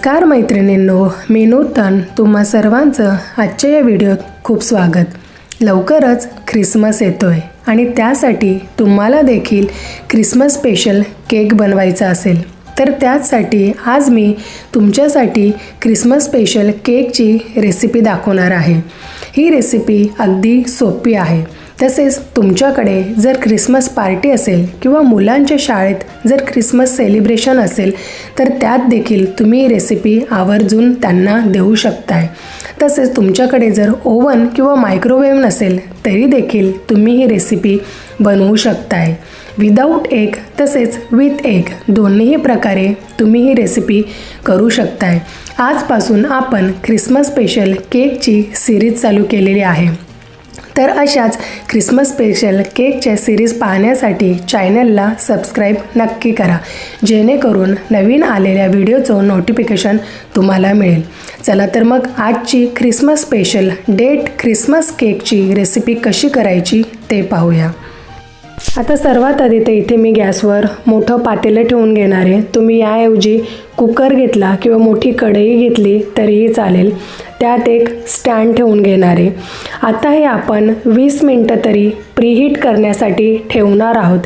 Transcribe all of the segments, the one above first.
नमस्कार मैत्रिणींनो मी नूतन तुम्हा सर्वांचं आजच्या या व्हिडिओत खूप स्वागत. लवकरच ख्रिसमस येतोय आणि त्यासाठी तुम्हाला देखील ख्रिसमस स्पेशल केक बनवायचा असेल. तर त्याचसाठी आज मी तुमच्यासाठी ख्रिसमस स्पेशल केकची रेसिपी दाखवणार आहे. ही रेसिपी अगदी सोपी आहे. तसेच तुमच्याकडे जर ख्रिसमस पार्टी असेल किंवा मुलांच्या शाळेत जर ख्रिसमस सेलिब्रेशन असेल तर त्यात देखील तुम्ही रेसिपी आवर्जून त्यांना देऊ शकताय. तसेच तुमच्याकडे जर ओव्हन किंवा मायक्रोवेव्ह नसेल तरी देखील तुम्ही ही रेसिपी बनवू शकताय. विदाऊट एग तसेच विथ एग दोन्हीही प्रकारे तुम्ही ही रेसिपी करू शकताय. आजपासून आपण ख्रिसमस स्पेशल केकची सिरीज चालू केलेली आहे. तर अशाच क्रिसमस स्पेशल केकच्या सिरीज पाहण्यासाठी चॅनलला सबस्क्राईब नक्की करा. जेणेकरून नवीन आलेल्या व्हिडिओचं नोटिफिकेशन तुम्हाला मिळेल. चला तर मग आजची ख्रिसमस स्पेशल डेट ख्रिसमस केकची रेसिपी कशी करायची ते पाहूया. आता सर्वात आधी ते इथे मी गॅसवर मोठं पातेलं ठेवून घेणार आहे. तुम्ही याऐवजी कुकर घेतला किंवा मोठी कढई घेतली तरीही चालेल. त्यात एक स्टँड ठेवून घेणारे आता हे आपण वीस मिनटं तरी प्रीहीट करण्यासाठी ठेवणार आहोत.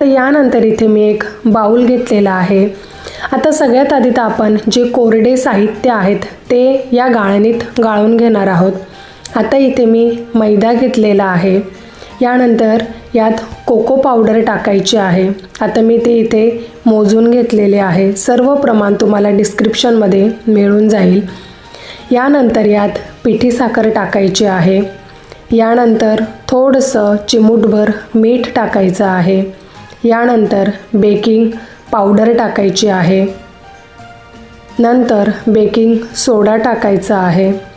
तर यानंतर इथे मी एक बाऊल घेतलेला आहे. आता सगळ्यात आधी तर आपण जे कोरडे साहित्य आहेत ते या गाळणीत गाळून घेणार आहोत. आता इथे मी मैदा घेतलेला आहे. यानंतर यात कोको पावडर टाकायची आहे. आता मी ते इथे मोजून घेतलेले आहे. सर्व प्रमाण तुम्हाला डिस्क्रिप्शनमध्ये मिळून जाईल. यानंतर यात पिठी साखर टाकायची आहे. यानंतर थोडंसं चिमूटभर मीठ टाकायचं आहे. यानंतर बेकिंग पावडर टाकायची आहे. नंतर बेकिंग सोडा टाकायचा आहे.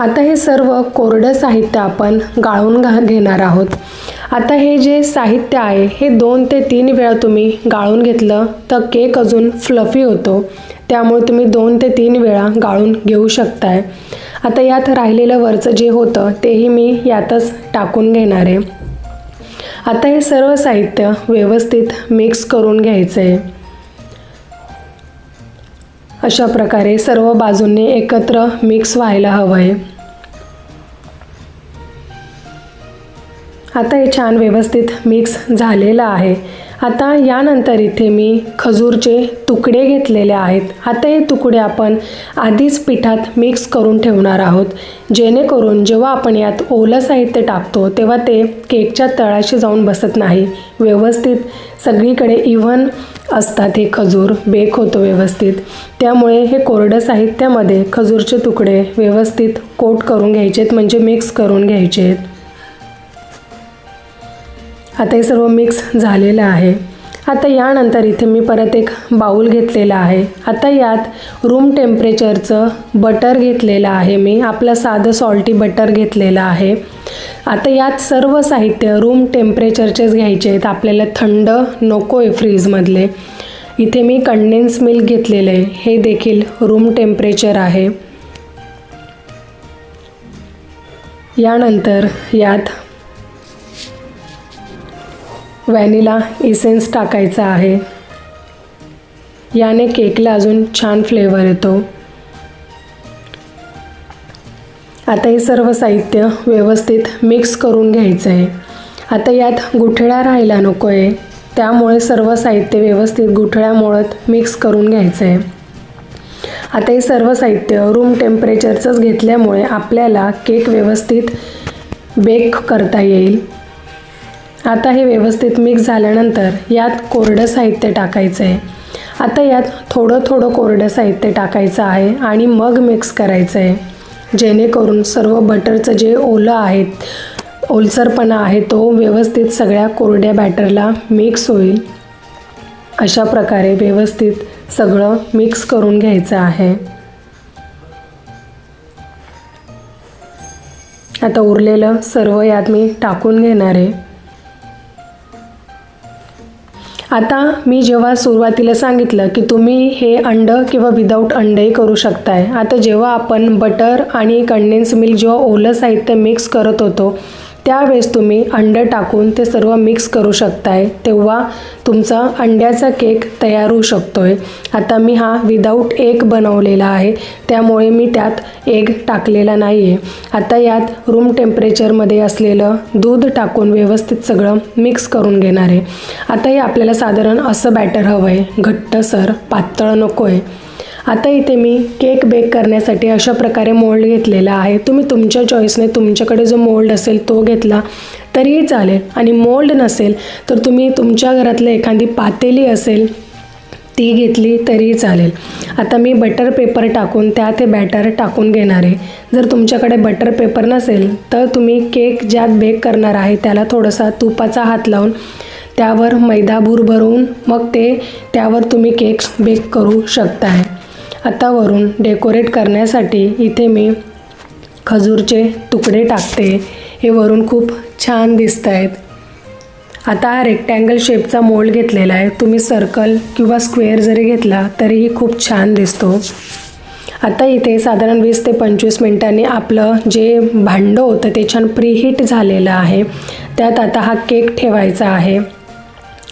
आता हे सर्व कोरडं साहित्य आपण गाळून घा घेणार आहोत. आता हे जे साहित्य आहे हे दोन ते तीन वेळा तुम्ही गाळून घेतलं तर केक अजून फ्लफी होतो. त्यामुळे तुम्ही दोन ते तीन वेळा गाळून घेऊ शकताय. आता यात राहिलेलं वरचं जे होतं तेही मी यातच टाकून घेणार आहे. आता हे सर्व साहित्य व्यवस्थित मिक्स करून घ्यायचं आहे अशा प्रकारे सर्व बाजूंनी एकत्र मिक्स व्हायला हवं आहे आता हे छान व्यवस्थित मिक्स झालेलं आहे. आता यानंतर इथे मी खजूरचे तुकडे घेतलेले आहेत. आता हे तुकडे आपण आधीच पिठात मिक्स करून ठेवणार आहोत. जेणेकरून जेव्हा आपण यात ओलं साहित्य टाकतो तेव्हा ते केकच्या तळाशी जाऊन बसत नाही. व्यवस्थित सगळीकडे इव्हन असतात हे खजूर बेक होतो व्यवस्थित. त्यामुळे हे कोरडं साहित्यामध्ये खजूरचे तुकडे व्यवस्थित कोट करून घ्यायचेत म्हणजे मिक्स करून घ्यायचे आहेत आता हे सर्व मिक्स झालेलं आहे. आता यानंतर इथे मी परत एक बाऊल घेतलेला आहे. आता यात रूम टेम्परेचरचं बटर घेतलेलं आहे मी. आपलं साधं सॉल्टी बटर घेतलेलं आहे. आता यात सर्व साहित्य रूम टेम्परेचरचेच घ्यायचे आहेत. आपल्याला थंड नको आहे फ्रीजमधले इथे मी कंडेन्स मिल्क घेतलेलं आहे. हे देखील रूम टेम्परेचर आहे. यानंतर यात व्हॅनिला इसेन्स टाकायचा आहे. याने केकला अजून छान फ्लेवर येतो. आता हे सर्व साहित्य व्यवस्थित मिक्स करून घ्यायचं आहे आता यात गुठळ्या राहायला नको आहे त्यामुळे सर्व साहित्य व्यवस्थित गुठळ्या मोळत मिक्स करून घ्यायचं आहे आता हे सर्व साहित्य रूम टेम्परेचरचंच घेतल्यामुळे आपल्याला केक व्यवस्थित बेक करता येईल. आता हे व्यवस्थित मिक्स झाल्यानंतर यात कोरडं साहित्य टाकायचं आहे आता यात थोडं थोडं कोरडं साहित्य टाकायचं आहे आणि मग मिक्स करायचं आहे जेणेकरून सर्व बटरचं जे ओलं आहेत ओलसरपणा आहे तो व्यवस्थित सगळ्या कोरड्या बॅटरला मिक्स होईल. अशा प्रकारे व्यवस्थित सगळं मिक्स करून घ्यायचं आहे. आता उरलेलं सर्व यात मी टाकून घेणार आहे. आता मी जेव्हा सुरुवातीला सांगितलं की तुम्ही हे अंड किंवा विदाऊट अंडही करू शकताय आता जेव्हा आपण बटर आणि कंडेन्स मिल्क जेव्हा ओलं साहित्य मिक्स करत होतो त्यावेळेस तुम्ही अंडं टाकून ते सर्व मिक्स करू शकताय तेव्हा तुमचा अंड्याचा केक तयार होऊ शकतो आहे आता मी हा विदाऊट एग बनवलेला आहे त्यामुळे मी त्यात एग टाकलेला नाही आहे आता यात रूम टेम्परेचरमध्ये असलेलं दूध टाकून व्यवस्थित सगळं मिक्स करून घेणार आहे. आता हे आपल्याला साधारण असं बॅटर हवं आहे घट्टसर पातळ नको आहे आता इथे मी केक बेक करण्यासाठी अशा प्रकारे मोल्ड घेतलेला आहे. तुम्ही तुमच्या चॉईसने तुमच्याकडे जो मोल्ड असेल तो घेतला तरीही चालेल. आणि मोल्ड नसेल तर तुम्ही तुमच्या घरातलं एखादी पातेली असेल ती घेतली तरीही चालेल. आता मी बटर पेपर टाकून त्यात हे बॅटर टाकून घेणार आहे. जर तुमच्याकडे बटर पेपर नसेल तर तुम्ही केक ज्यात बेक करणार आहे त्याला थोडासा तुपाचा हात लावून त्यावर मैदा भूर भरवून मग ते त्यावर तुम्ही केक बेक करू शकताय. आता वरून डेकोरेट करण्यासाठी इथे मी खजूरचे तुकडे टाकते. हे वरून खूप छान दिसत आहेत आता हा रेक्टँगल शेपचा मोल्ड घेतलेला आहे. तुम्ही सर्कल किंवा स्क्वेअर जरी घेतला तरीही खूप छान दिसतो. आता इथे साधारण वीस ते पंचवीस मिनटांनी आपलं जे भांडं होतं ते छान प्रीहीट झालेलं आहे. त्यात आता हा केक ठेवायचा आहे.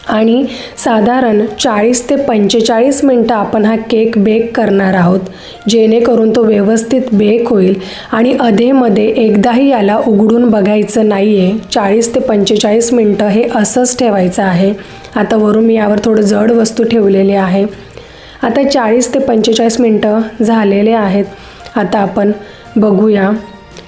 आणि साधारण चाळीस ते पंचेचाळीस मिनटं आपण हा केक बेक करणार आहोत. जेणेकरून तो व्यवस्थित बेक होईल आणि अधेमध्ये एकदाही याला उघडून बघायचं नाही आहे चाळीस ते पंचेचाळीस मिनटं हे असंच ठेवायचं आहे. आता वरून मी यावर थोडं जड वस्तू ठेवलेली आहे. आता चाळीस ते पंचेचाळीस मिनटं झालेले आहेत. आता आपण बघूया.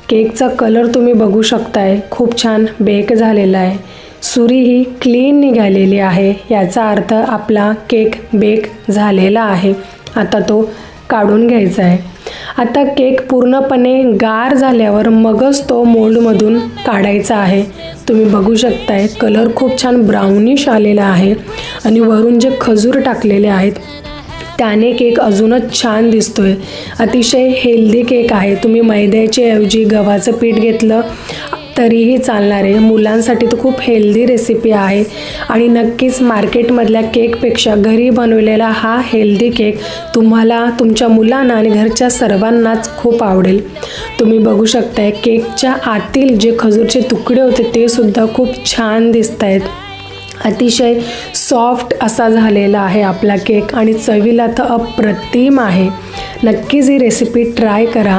केकचा कलर तुम्ही बघू शकताय. खूप छान बेक झालेला आहे. सुरी ही क्लीन निघालेली आहे. याचा अर्थ आपला केक बेक झालेला आहे. आता तो काढून घ्यायचा आहे. आता केक पूर्णपणे गार झाल्यावर मगच तो मोल्डमधून काढायचा आहे. तुम्ही बघू शकताय कलर खूप छान ब्राउनिश आलेला आहे आणि वरून जे खजूर टाकलेले आहेत त्याने केक अजूनच छान दिसतोय. अतिशय हेल्दी केक आहे. तुम्ही मैद्याच्या ऐवजी गव्हाचं पीठ घेतलं तरीही चालणार आहे. मुलांसाठी तर खूप हेल्दी रेसिपी आहे. आणि नक्कीच मार्केटमधल्या केकपेक्षा घरी बनवलेला हा हेल्दी केक तुम्हाला तुमच्या मुलांना आणि घरच्या सर्वांनाच खूप आवडेल. तुम्ही बघू शकताय केकच्या आतील जे खजूरचे तुकडे होते ते सुद्धा खूप छान दिसत आहेत अतिशय सॉफ्ट असा झालेला आहे आपला केक आणि चवीला तर अप्रतिम आहे. नक्कीच ही रेसिपी ट्राय करा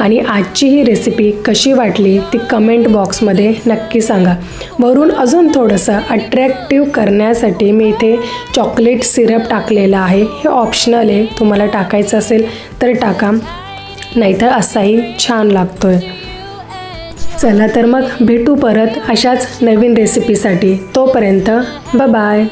आणि आजची ही रेसिपी कशी वाटली ती कमेंट बॉक्समध्ये नक्की सांगा. वरून अजून थोडंसं अट्रॅक्टिव्ह करण्यासाठी मी इथे चॉकलेट सिरप टाकलेला आहे. हे ऑप्शनल आहे. तुम्हाला टाकायचं असेल तर टाका. नाहीतर असाही छान लागतो आहे चला तर मग भेटू परत अशाच नवीन रेसिपीसाठी तोपर्यंत ब बाय